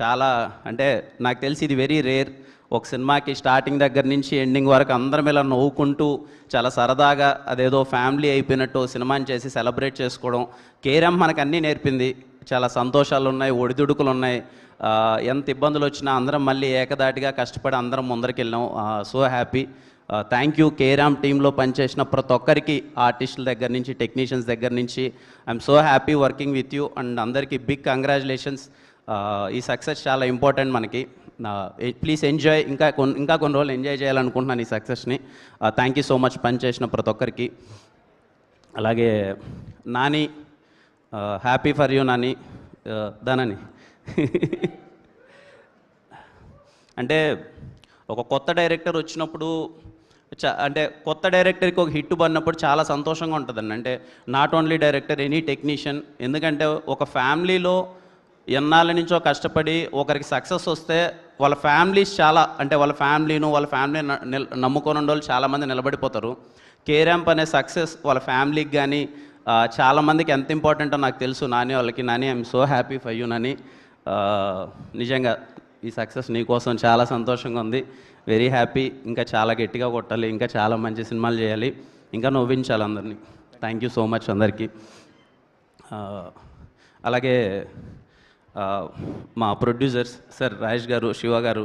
చాలా అంటే నాకు తెలిసి ఇది వెరీ రేర్ ఒక సినిమాకి స్టార్టింగ్ దగ్గర నుంచి ఎండింగ్ వరకు అందరం ఇలా నవ్వుకుంటూ చాలా సరదాగా అదేదో ఫ్యామిలీ అయిపోయినట్టు సినిమాని చేసి సెలబ్రేట్ చేసుకోవడం. కేరమ్ మనకు అన్నీ నేర్పింది. చాలా సంతోషాలు ఉన్నాయి ఒడిదుడుకులు ఉన్నాయి. ఎంత ఇబ్బందులు వచ్చినా అందరం మళ్ళీ ఏకదాటిగా కష్టపడి అందరం ముందరికెళ్ళాం సో హ్యాపీ థ్యాంక్ యూ కేరామ్ టీంలో పనిచేసిన ప్రతి ఒక్కరికి ఆర్టిస్టుల దగ్గర నుంచి టెక్నీషియన్స్ దగ్గర నుంచి. I'm so happy working with you and అందరికీ బిగ్ కంగ్రాచులేషన్స్ ఈ సక్సెస్ చాలా ఇంపార్టెంట్ మనకి. ప్లీజ్ ఎంజాయ్ ఇంకా కొన్ని ఇంకా కొన్ని రోజులు ఎంజాయ్ చేయాలనుకుంటున్నాను ఈ సక్సెస్ని థ్యాంక్ యూ సో మచ్ పనిచేసిన ప్రతి ఒక్కరికి. అలాగే Nani happy for you Nani. దానని అంటే ఒక కొత్త డైరెక్టర్ వచ్చినప్పుడు చ- అంటే కొత్త డైరెక్టర్కి ఒక హిట్ పడినప్పుడు చాలా సంతోషంగా ఉంటుందండి. అంటే not only director any technician ఎందుకంటే ఒక ఫ్యామిలీలో ఎన్నాళ్ళ నుంచో కష్టపడి ఒకరికి సక్సెస్ వస్తే వాళ్ళ ఫ్యామిలీస్ చాలా అంటే వాళ్ళ ఫ్యామిలీను వాళ్ళ ఫ్యామిలీ నమ్ముకొని ఉండే వాళ్ళు చాలామంది నిలబడిపోతారు. కేరాంప్ అనే సక్సెస్ వాళ్ళ ఫ్యామిలీకి కానీ చాలామందికి ఎంత ఇంపార్టెంటో నాకు తెలుసు. నాని వాళ్ళకి Nani I'm so happy for you Nani. నిజంగా ఈ సక్సెస్ నీకోసం చాలా సంతోషంగా ఉంది. Very happy. ఇంకా చాలా గట్టిగా కొట్టాలి. ఇంకా చాలా మంచి సినిమాలు చేయాలి. ఇంకా నవ్వించాలి అందరినీ. థ్యాంక్ యూ సో మచ్ అందరికీ. అలాగే మా ప్రొడ్యూసర్స్ సార్ రాజేష్ గారు శివ గారు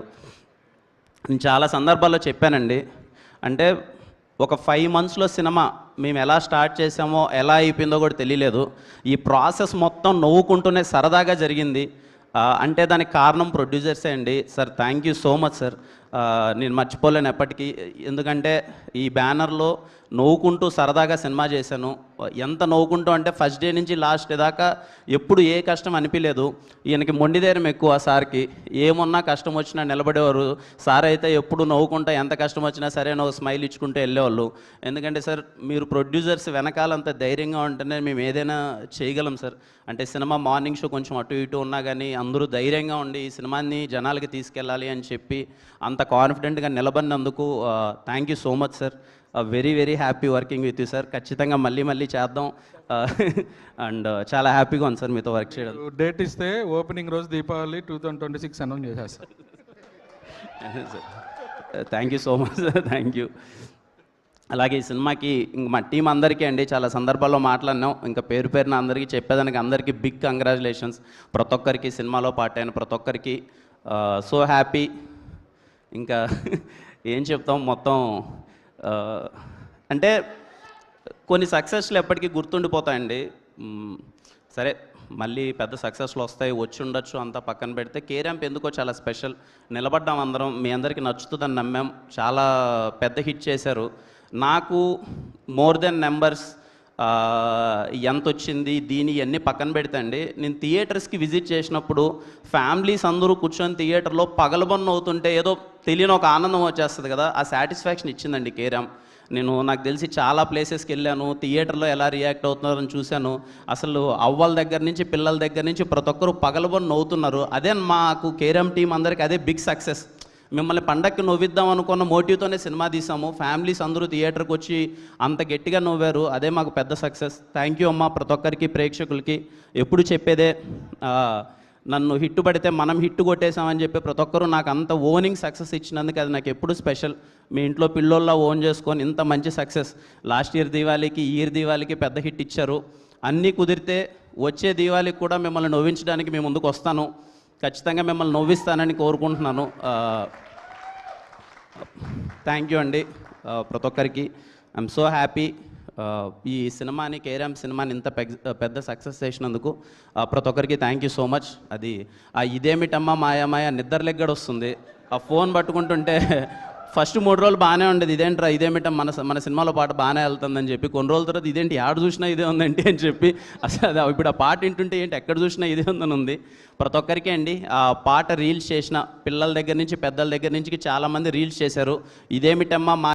నేను చాలా సందర్భాల్లో చెప్పానండి. అంటే ఒక ఫైవ్ మంత్స్లో సినిమా మేము ఎలా స్టార్ట్ చేసామో ఎలా అయిపోయిందో కూడా తెలియలేదు. ఈ ప్రాసెస్ మొత్తం నవ్వుకుంటూనే సరదాగా జరిగింది. అంటే దానికి కారణం ప్రొడ్యూసర్సే అండి. Sir thank you so much sir. నేను మర్చిపోలేను ఎప్పటికీ. ఎందుకంటే ఈ బ్యానర్లో నవ్వుకుంటూ సరదాగా సినిమా చేశాను. ఎంత నవ్వుకుంటూ అంటే ఫస్ట్ డే నుంచి లాస్ట్ డే దాకా ఎప్పుడు ఏ కష్టం అనిపించలేదు ఈయనకి మొండిధైర్యం ఎక్కువ సార్కి. ఏమున్నా కష్టం వచ్చినా నిలబడేవారు. సార్ అయితే ఎప్పుడు నవ్వుకుంటా ఎంత కష్టం వచ్చినా సరే నువ్వు స్మైల్ ఇచ్చుకుంటూ వెళ్ళేవాళ్ళు. ఎందుకంటే సార్ మీరు ప్రొడ్యూసర్స్ వెనకాలంత ధైర్యంగా ఉంటేనే మేము ఏదైనా చేయగలం సార్. అంటే సినిమా మార్నింగ్ షో కొంచెం అటు ఇటు ఉన్నా కానీ అందరూ ధైర్యంగా ఉండి ఈ సినిమాని జనాలకి తీసుకెళ్ళాలి అని చెప్పి అంత కాన్ఫిడెంట్గా నిలబడినందుకు thank you so much sir very very happy working with you sir ఖచ్చితంగా మళ్ళీ మళ్ళీ చేద్దాం. అండ్ చాలా హ్యాపీగా ఉంది సార్ మీతో వర్క్ చేయడం. డేట్ ఇస్తే ఓపెనింగ్ రోజు Deepavali two thousand twenty six announce చేసేస్తారు thank you so much thank you అలాగే ఈ సినిమాకి ఇంక మా టీం అందరికీ అండి చాలా సందర్భాల్లో మాట్లాడినాం. ఇంకా పేరు పేరున అందరికీ చెప్పేదానికి అందరికీ బిగ్ కంగ్రాచులేషన్స్ ప్రతి ఒక్కరికి సినిమాలో పార్ట్ అయిన ప్రతి ఒక్కరికి. సో హ్యాపీ ఇంకా ఏం చెప్తాం? మొత్తం అంటే కొన్ని సక్సెస్లు ఎప్పటికీ గుర్తుండిపోతాయండి. సరే మళ్ళీ పెద్ద సక్సెస్లు వస్తాయి వచ్చి ఉండొచ్చు అంతా పక్కన పెడితే. కేరాంప్ ఎందుకో చాలా స్పెషల్. నిలబడ్డాం అందరం మీ అందరికీ నచ్చుతుందని నమ్మాం. చాలా పెద్ద హిట్ చేశారు. నాకు మోర్ దెన్ నెంబర్స్ ఎంత వచ్చింది దీని ఇవన్నీ పక్కన పెడతండి. అండి నేను థియేటర్స్కి విజిట్ చేసినప్పుడు ఫ్యామిలీస్ అందరూ కూర్చొని థియేటర్లో పగలబొన్న అవుతుంటే ఏదో తెలియని ఒక ఆనందం వచ్చేస్తుంది కదా. ఆ సాటిస్ఫాక్షన్ ఇచ్చిందండి కేరామ్. నేను నాకు తెలిసి చాలా ప్లేసెస్కి వెళ్ళాను థియేటర్లో ఎలా రియాక్ట్ అవుతున్నారని చూశాను. అసలు అవ్వల దగ్గర నుంచి పిల్లల దగ్గర నుంచి ప్రతి ఒక్కరు పగలబొని అవుతున్నారు. అదే మాకు కేరమ్ టీం అందరికీ అదే బిగ్ సక్సెస్. మిమ్మల్ని పండక్కి నవ్విద్దాం అనుకున్న మోటివ్తోనే సినిమా తీసాము. ఫ్యామిలీస్ అందరూ థియేటర్కి వచ్చి అంత గట్టిగా నవ్వారు. అదే మాకు పెద్ద సక్సెస్. థ్యాంక్ యూ అమ్మ ప్రతి ఒక్కరికి ప్రేక్షకులకి. ఎప్పుడు చెప్పేదే నన్ను హిట్ పడితే మనం హిట్ కొట్టేశామని చెప్పి ప్రతి ఒక్కరూ నాకు అంత ఓనింగ్ సక్సెస్ ఇచ్చినందుకు అది నాకు ఎప్పుడు స్పెషల్. మీ ఇంట్లో పిల్లోల్లా ఓన్ చేసుకొని ఇంత మంచి సక్సెస్. లాస్ట్ ఇయర్ దీవాళికి ఇయర్ దీవాళికి పెద్ద హిట్ ఇచ్చారు. అన్నీ కుదిరితే వచ్చే దీవాళికి కూడా మిమ్మల్ని నవ్వించడానికి మీ ముందుకు వస్తాను. ఖచ్చితంగా మిమ్మల్ని నవ్విస్తానని కోరుకుంటున్నాను. థ్యాంక్ యూ అండి ప్రతి ఒక్కరికి. ఐఎమ్ సో హ్యాపీ ఈ సినిమాని కేరామ్ సినిమాని ఇంత uh, పెద్ద సక్సెస్ చేసినందుకు uh, ప్రతి ఒక్కరికి థ్యాంక్ యూ సో మచ్ అది ఆ ఇదేమిటమ్మా మాయా మాయా నిద్రలెగ్గడ వస్తుంది ఆ ఫోన్ పట్టుకుంటుంటే ఫస్ట్ మూడు రోజులు బాగానే ఉండేది. ఇదేంట్రా ఇదేమిటం మన మన సినిమాలో పాట బాగానే వెళ్తుందని చెప్పి కొన్ని రోజుల తర్వాత ఇదేంటి ఆడ చూసినా ఇదే ఉందండి అని చెప్పి అసలు అది ఇప్పుడు ఆ పాట వింటుంటే ఏంటి ఎక్కడ చూసినా ఇదే ఉందని ఉంది ప్రతి ఒక్కరికి అండి ఆ పాట రీల్స్ చేసిన పిల్లల దగ్గర నుంచి పెద్దల దగ్గర నుంచి చాలామంది రీల్స్ చేశారు. ఇదేమిటమ్మా మా